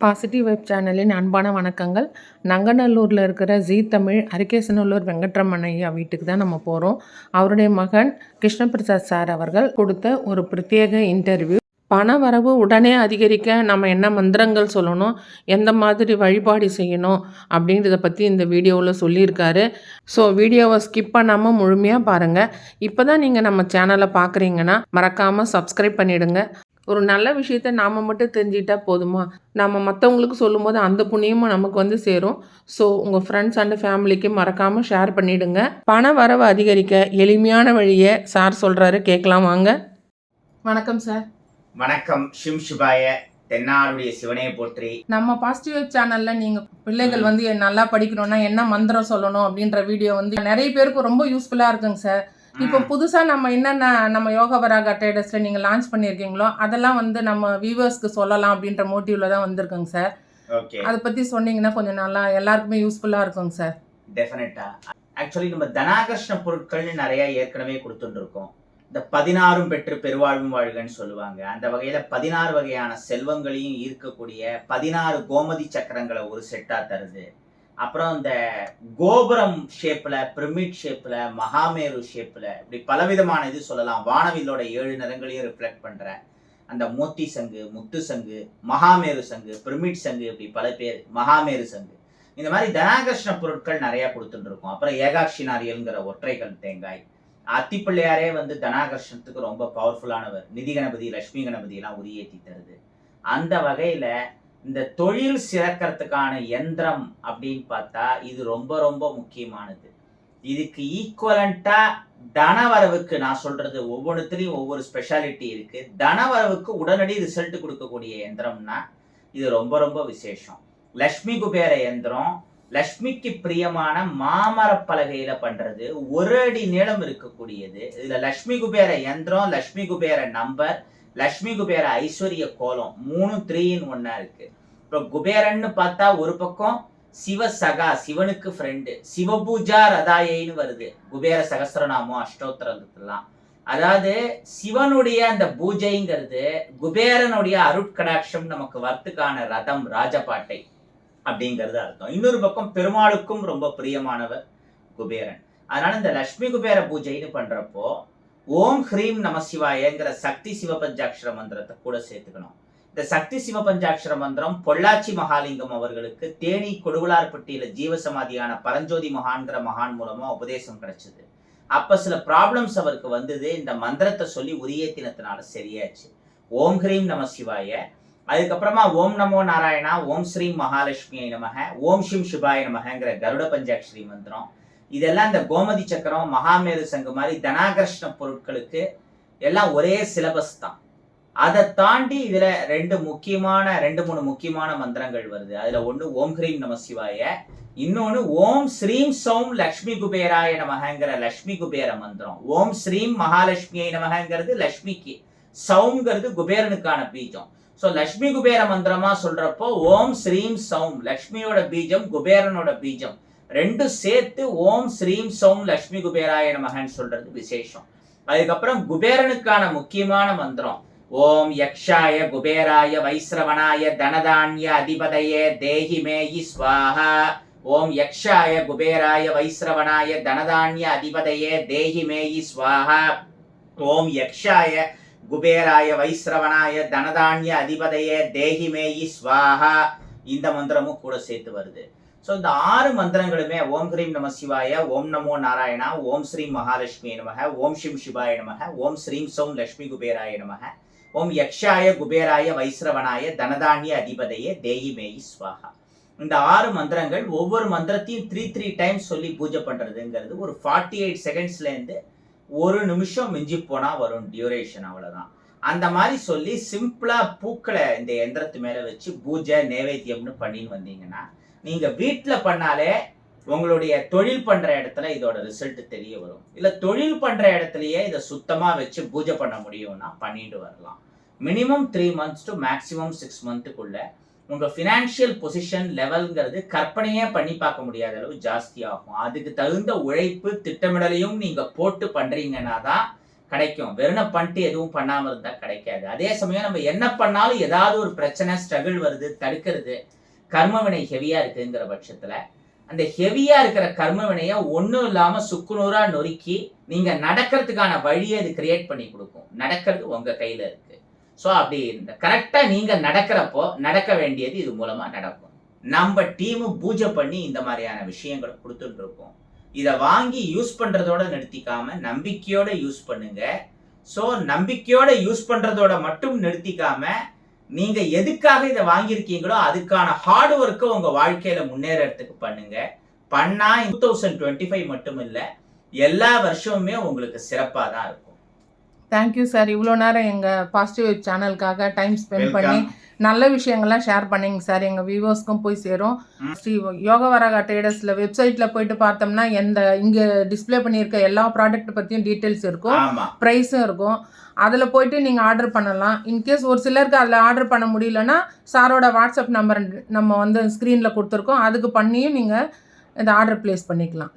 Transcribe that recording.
Positive vibe சேனலின் அன்பான வணக்கங்கள். நங்கநல்லூரில் இருக்கிற ஜீ தமிழ் அரிகேசநல்லூர் வெங்கட்ரமன் ஐயா வீட்டுக்கு தான் நம்ம போகிறோம் அவருடைய மகன் கிருஷ்ணபிரசாத் சார் அவர்கள் கொடுத்த ஒரு பிரத்யேக இன்டர்வியூ. பண வரவு உடனே அதிகரிக்க நம்ம என்ன மந்திரங்கள் சொல்லணும் எந்த மாதிரி வழிபாடு செய்யணும் அப்படின்றத பற்றி இந்த வீடியோவில் சொல்லியிருக்காரு. ஸோ வீடியோவை ஸ்கிப் பண்ணாமல் முழுமையாக பாருங்கள் இப்போ தான் நீங்கள் நம்ம சேனலை பார்க்குறீங்கன்னா மறக்காமல் சப்ஸ்கிரைப் பண்ணிவிடுங்க ஒரு நல்ல விஷயத்த நாம் மட்டும் தெரிஞ்சுக்கிட்டா போதுமா? நம்ம மற்றவங்களுக்கு சொல்லும்போது அந்த புண்ணியமும் நமக்கு வந்து சேரும். ஸோ உங்கள் ஃப்ரெண்ட்ஸ் அண்ட் ஃபேமிலிக்கு மறக்காமல் ஷேர் பண்ணிவிடுங்க பண வரவு அதிகரிக்க எளிமையான வழியை சார் சொல்கிறாரு கேட்கலாம் வாங்க. வணக்கம் சார் வணக்கம். ஷிம் சிவாய தென்னாடுடைய சிவனே போற்றி. நம்ம பாசிட்டிவ் சேனலில் நீங்கள் பிள்ளைகள் வந்து நல்லா படிக்கணும்னா என்ன மந்திரம் சொல்லணும் அப்படின்ற வீடியோ வந்து நிறைய பேருக்கு ரொம்ப யூஸ்ஃபுல்லாக இருக்குங்க சார் இப்போ புதுசாக நம்ம என்னென்ன நம்ம யோகா வராக ட்ரேடர்ஸில் நீங்கள் லான்ச் பண்ணியிருக்கீங்களோ அதெல்லாம் வந்து நம்ம வியூவர்ஸ்க்கு சொல்லலாம் அப்படின்ற மோட்டிவில் தான் வந்திருக்குங்க சார். அதை பற்றி சொன்னீங்கன்னா கொஞ்சம் நல்லா எல்லாருக்குமே யூஸ்ஃபுல்லாக இருக்குங்க சார். டெஃபினட்டா ஆக்சுவலி நம்ம தனாகர்ஷ்ண பொருட்கள்னு நிறைய ஏற்கனவே கொடுத்துட்டு இருக்கோம் இந்த பதினாறும் பெற்று பெருவாழ்வும் வாழ்கன்னு சொல்லுவாங்க. அந்த வகையில பதினாறு வகையான செல்வங்களையும் ஈர்க்கக்கூடிய பதினாறு கோமதி சக்கரங்களை ஒரு செட்டா தருது. அப்புறம் இந்த கோபுரம் ஷேப்ல பிரமிட் ஷேப்ல மகாமேரு ஷேப்ல இப்படி பலவிதமான இது சொல்லலாம். வானவிலோட ஏழு நிறங்களையும் ரிஃப்ளெக்ட் பண்ற அந்த மோத்தி சங்கு முத்து சங்கு மகாமேரு சங்கு பிரமிட் சங்கு இப்படி பல பேர் மகாமேரு சங்கு. இந்த மாதிரி தனாகர்ஷ்ண பொருட்கள் நிறைய கொடுத்துட்டு இருக்கோம் அப்புறம் ஏகாட்சி நாரியல்ங்கிற ஒற்றைகள் தேங்காய். அத்திப்பிள்ளையாரே வந்து தனாகர்ஷணத்துக்கு ரொம்ப பவர்ஃபுல்லானவர் நிதி கணபதி லட்சுமி கணபதி எல்லாம் உரியேற்றி தருது. அந்த வகையில இந்த தொழில் சிறக்கிறதுக்கான யந்திரம் அப்படின்னு பார்த்தா இது ரொம்ப ரொம்ப முக்கியமானது. இதுக்கு ஈக்குவலண்டா தனவரவுக்கு நான் சொல்றது ஒவ்வொருத்திலையும் ஒவ்வொரு ஸ்பெஷாலிட்டி இருக்கு. தனவரவுக்கு உடனடி ரிசல்ட் கொடுக்கக்கூடிய யந்திரம்னா இது ரொம்ப ரொம்ப விசேஷம். லக்ஷ்மி குபேர யந்திரம் லக்ஷ்மிக்கு பிரியமான மாமர பலகையில பண்றது ஒரு அடி நீளம் இருக்கக்கூடியது. இதுல லக்ஷ்மி குபேர எந்திரம் லக்ஷ்மி குபேர நம்பர் லக்ஷ்மி குபேர ஐஸ்வர்ய கோலம் மூணு த்ரீ இன் ஒன்னா இருக்கு. இப்போ குபேரன்னு பார்த்தா ஒரு பக்கம் சிவ சகா சிவனுக்கு ஃப்ரெண்டு சிவபூஜா ரதாயின்னு வருது. குபேர சகசிரநாமம் அஷ்டோத்திரத்துலாம் அதாவது சிவனுடைய அந்த பூஜைங்கிறது குபேரனுடைய அருட்கடாட்சம் நமக்கு வர்த்துக்கான ரதம் ராஜபாட்டை அப்படிங்கிறது அர்த்தம். இன்னொரு பக்கம் பெருமாளுக்கும் ரொம்ப பிரியமானவர் குபேரன். அதனால இந்த லட்சுமி குபேர பூஜைன்னு பண்றப்போ ஓம் ஹ்ரீம் நம சிவாயங்கிற சக்தி சிவபஞ்சாட்சர மந்திரத்தை கூட சேர்த்துக்கணும். இந்த சக்தி சிவபஞ்சாட்சர மந்திரம் பொள்ளாச்சி மகாலிங்கம் அவர்களுக்கு தேனி கொடுவலார்பட்டியில ஜீவசமாதியான பரஞ்சோதி மகான்கிற மகான் மூலமா உபதேசம் கிடைச்சது. அப்ப சில ப்ராப்ளம்ஸ் அவருக்கு வந்தது இந்த மந்திரத்தை சொல்லி உரியத்தினத்தினால சரியாச்சு. ஓம் ஹ்ரீம் நம சிவாய. அதுக்கப்புறமா ஓம் நமோ நாராயணா ஓம் ஸ்ரீம் மகாலட்சுமியை நமக ஓம் ஷிம் சிவாய நமகங்கிற கருட பஞ்சாட்சரி மந்திரம் இதெல்லாம் இந்த கோமதி சக்கரம் மகாமேரு சங்கு மாதிரி தனாகர்ஷ்ண பொருட்களுக்கு எல்லாம் ஒரே சிலபஸ் தான். அதை தாண்டி இதுல ரெண்டு முக்கியமான ரெண்டு மூணு முக்கியமான மந்திரங்கள் வருது. அதுல ஒண்ணு ஓம் ஹ்ரீம் நம சிவாய இன்னொன்னு ஓம் ஸ்ரீம் சௌம் லக்ஷ்மி குபேராய நமகங்கிற லக்ஷ்மி குபேர மந்திரம். ஓம் ஸ்ரீம் மகாலட்சுமியை நமகங்கிறது லக்ஷ்மிக்கு. சௌம்ங்கிறது குபேரனுக்கான பீஜம். ஸோ லக்ஷ்மி குபேர மந்திரமா சொல்றப்போ ஓம் ஸ்ரீம் சௌம் லக்ஷ்மியோட பீஜம் குபேரனோட பீஜம். ரெண்டும் சேர்த்து ஓம் ஸ்ரீம் சௌம் லக்ஷ்மி குபேராய நமகன்னு சொல்றது விசேஷம். அதுக்கப்புறம் குபேரனுக்கான முக்கியமான மந்திரம். ஓம் யக்ஷாய குபேராய வைஸ்ரவனாய தனதான்ய அதிபதையே தேஹி மேயி ஸ்வாஹா. ஓம் யக்ஷாய குபேராய வைஸ்ரவனாய தனதான்ய அதிபதையே தேஹி மேயி ஸ்வாஹா. ஓம் யக்ஷாய குபேராய வைஸ்ரவனாய தனதான்ய அதிபதையே தேஹி மேயி ஸ்வாஹா. இந்த மந்திரமும் கூட சேர்த்து வருது. ஸோ இந்த ஆறு மந்திரங்களுமே ஓம் ஹ்ரீம் நம சிவாய ஓம் நமோ நாராயணா ஓம் ஸ்ரீம் மகாலட்சுமி நமக ஓம் ஷிம் சிவாய நமக ஓம் ஸ்ரீம் சோம் லக்ஷ்மி குபேராய நமக ஓம் யக்ஷாய குபேராய வைஸ்ரவனாய தனதானிய அதிபதையே தேயி மேயி ஸ்வாகா இந்த ஆறு மந்திரங்கள் ஒவ்வொரு மந்திரத்தையும் த்ரீ த்ரீ டைம்ஸ் சொல்லி பூஜை பண்ணுறதுங்கிறது ஒரு ஃபார்ட்டி எயிட் செகண்ட்ஸ்லேருந்து ஒரு நிமிஷம் மிஞ்சி போனால் வரும் டியூரேஷன் அவ்வளோதான் அந்த மாதிரி சொல்லி சிம்பிளாக பூக்களை இந்த எந்திரத்து மேலே வச்சு பூஜை நைவேத்தியம்னு பண்ணின்னு வந்தீங்கன்னா நீங்க வீட்டில் பண்ணாலே உங்களுடைய தொழில் பண்ற இடத்துல இதோட ரிசல்ட் தெரிய வரும். இல்ல தொழில் பண்ற இடத்துலயே இதை சுத்தமா வச்சு பூஜை பண்ண முடியும்னா பண்ணிட்டு வரலாம். Minimum three months to maximum six மந்த்துக்குள்ள உங்க ஃபினான்ஷியல் பொசிஷன் லெவல்ங்கிறது கற்பனையே பண்ணி பார்க்க முடியாத அளவு ஜாஸ்தி ஆகும். அதுக்கு தகுந்த உழைப்பு திட்டமிடலையும் நீங்க போட்டு பண்றீங்கன்னா தான் கிடைக்கும். வெறும் பண்ணிட்டு எதுவும் பண்ணாமல் இருந்தால் கிடைக்காது. அதே சமயம் நம்ம என்ன பண்ணாலும் ஏதாவது ஒரு பிரச்சனை ஸ்ட்ரகிள் வருது தடுக்கிறது கர்மவினை ஹெவியா இருக்குங்கிற பட்சத்துல அந்த ஹெவியா இருக்கிற கர்ம ஒன்றும் இல்லாம சுக்குநூறா நொறுக்கி நீங்க நடக்கிறதுக்கான வழியை இது கிரியேட் பண்ணி கொடுக்கும். நடக்கிறது உங்க கையில இருக்கு. ஸோ அப்படி இந்த கரெக்டா நீங்க நடக்கிறப்போ நடக்க வேண்டியது இது மூலமா நடக்கும். நம்ம டீமு பூஜை பண்ணி இந்த மாதிரியான விஷயங்களை கொடுத்துட்டு இருக்கோம். இதை வாங்கி யூஸ் பண்றதோட நிறுத்திக்காம நம்பிக்கையோட யூஸ் பண்ணுங்க. ஸோ நம்பிக்கையோட யூஸ் பண்றதோட மட்டும் நிறுத்திக்காம நீங்க எதுக்காக இதை வாங்கியிருக்கீங்களோ அதுக்கான ஹார்ட் ஒர்க்கை உங்க வாழ்க்கையில முன்னேறதுக்கு பண்ணுங்க. பண்ணா டூ தௌசண்ட் டுவெண்ட்டி ஃபைவ் மட்டும் இல்ல எல்லா வருஷமுமே உங்களுக்கு சிறப்பா தான் இருக்கும். தேங்க்யூ சார் இவ்வளோ நேரம் எங்கள் பாசிட்டிவ் சேனலுக்காக டைம் ஸ்பெண்ட் பண்ணி நல்ல விஷயங்கள்லாம் ஷேர் பண்ணீங்க சார் எங்கள் வியூவர்ஸ்க்கும் போய் சேரும். ஸ்ரீ யோகவராகா ட்ரேடர்ஸில் வெப்சைட்டில் போயிட்டு பார்த்தோம்னா எந்த இங்கே டிஸ்ப்ளே பண்ணியிருக்க எல்லா ப்ராடக்ட் பற்றியும் டீட்டெயில்ஸ் இருக்கும். ப்ரைஸும் இருக்கும். அதில் போயிட்டு நீங்கள் ஆர்டர் பண்ணலாம். இன்கேஸ் ஒரு சிலருக்கு அதில் ஆர்டர் பண்ண முடியலன்னா சாரோட வாட்ஸ்அப் நம்பர் நம்ம வந்து ஸ்க்ரீனில் கொடுத்துருக்கோம். அதுக்கு பண்ணியும் நீங்கள் இந்த ஆர்டர் ப்ளேஸ் பண்ணிக்கலாம்.